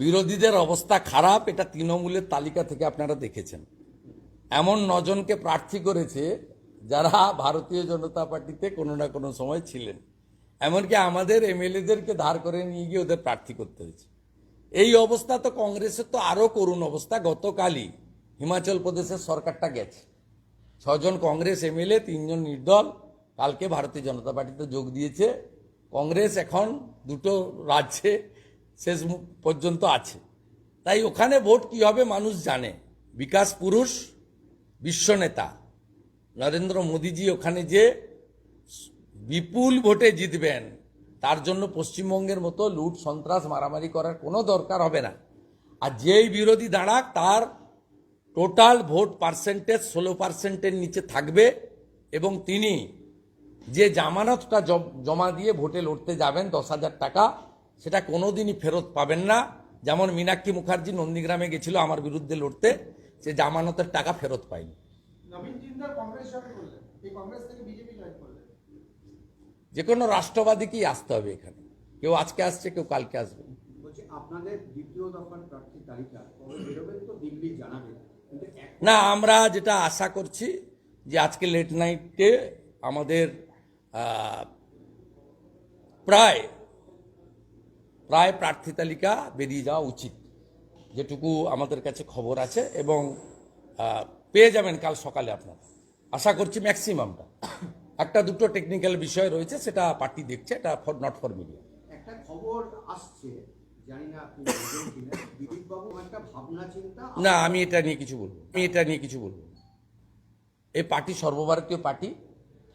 বিরোধীদের অবস্থা খারাপ, এটা তৃণমূলের তালিকা থেকে আপনারা দেখেছেন। এমন নজনকে প্রার্থী করেছে যারা ভারতীয় জনতা পার্টিতে কোনো না কোনো সময় ছিলেন। এমনকি আমাদের এমএলএদেরকে ধার করে নিয়ে গিয়ে ওদের প্রার্থী করতে হয়েছে। এই অবস্থা তো কংগ্রেসের তো আরও করুণ অবস্থা। গতকালই হিমাচল প্রদেশের সরকারটা গেছে। ছজন কংগ্রেস এমএলএ, তিনজন নির্দল। কালকে ভারতীয় জনতা পার্টিতে যোগ দিয়েছে। কংগ্রেস এখন দুটো রাজ্যে শেষ পর্যন্ত আছে। তাই ওখানে ভোট কি হবে মানুষ জানে। বিকাশ পুরুষ বিশ্বনেতা নরেন্দ্র মোদীজি ওখানে যে বিপুল ভোটে জিতবেন, তার জন্য পশ্চিমবঙ্গের মতো লুট, সন্ত্রাস, মারামারি করার কোনো দরকার হবে না। আর যেই বিরোধী দাঁড়াক, তার টোটাল ভোট পার্সেন্টেজ ষোলো পার্সেন্টের নিচে থাকবে এবং তিনি যে জামানতটা জমা দিয়ে ভোটে লড়তে যাবেন দশ হাজার টাকা সেটা কোনোদিনই ফেরত পাবেন না। যেমন মীনাক্ষী মুখার্জি নন্দীগ্রামে গেছিল আমার বিরুদ্ধে লড়তে সে জামানতের টাকা ফেরত পায়নি। নবীন জিন্দাল কংগ্রেস জয়েন করলেন? এই কংগ্রেস থেকে বিজেপি জয়েন করলেন? যে কোনো রাষ্ট্রবাদীকেই আসতে হবে এখানে। কেউ আজকে আসছে কেউ কালকে আসবে। আপনাদের দ্বিতীয় দফার প্রার্থী তালিকা তো দিল্লি জানাবেন না আমরা যেটা আশা করছি যে আজকে লেট নাইটে আমাদের প্রায় প্রায় প্রার্থী তালিকা বেরিয়ে যাওয়া উচিত। যেটুকু আমাদের কাছে খবর আছে এবং পেয়ে যাবেন কাল সকালে আপনারা। আশা করছি ম্যাক্সিমামটা। একটা দুটো টেকনিক্যাল বিষয় রয়েছে সেটা পার্টি দেখছে এটা ফর নট ফর মিডিয়া একটা খবর আসছে না আমি এটা নিয়ে কিছু বলব আমি এটা নিয়ে কিছু বলব এই পার্টি সর্বভারতীয় পার্টি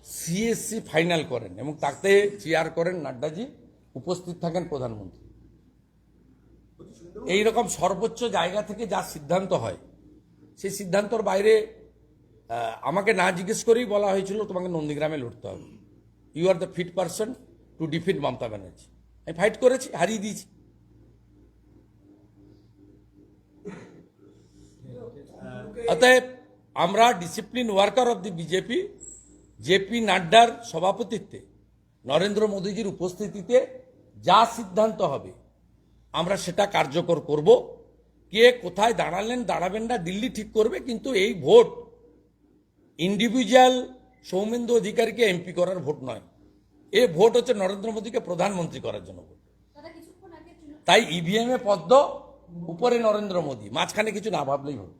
সিএসসি ফাইনাল করেন এবং তাতে চেয়ার করেন নাড্ডাজি, উপস্থিত থাকেন প্রধানমন্ত্রী। এই রকম সর্বোচ্চ জায়গা থেকে যা সিদ্ধান্ত হয়, সেই সিদ্ধান্তর বাইরে আমাকে না জিজ্ঞেস করেই বলা হয়েছিল, তোমাকে নন্দীগ্রামে লড়তে হবে। You are the fit person to defeat Mamata Banerjee. আমি ফাইট করেছি, হারিয়ে দিয়েছি। অতএব আমরা discipline worker of the BJP JP নাড্ডার সভাপতিত্বে নরেন্দ্র মোদীজির উপস্থিতিতে যা সিদ্ধান্ত হবে আমরা সেটা কার্যকর করব। কে কোথায় দাঁড়ালেন দাঁড়াবেন না দিল্লি ঠিক করবে কিন্তু এই ভোট ইন্ডিভিজুয়াল সৌমেন্দু অধিকারীকে এমপি করার ভোট নয়। এ ভোট হচ্ছে নরেন্দ্র মোদীকে প্রধানমন্ত্রী করার জন্য ভোট। তাই ইভিএম এ পদ্ম উপরে নরেন্দ্র মোদী মাঝখানে কিছু না ভাবলেই হবে।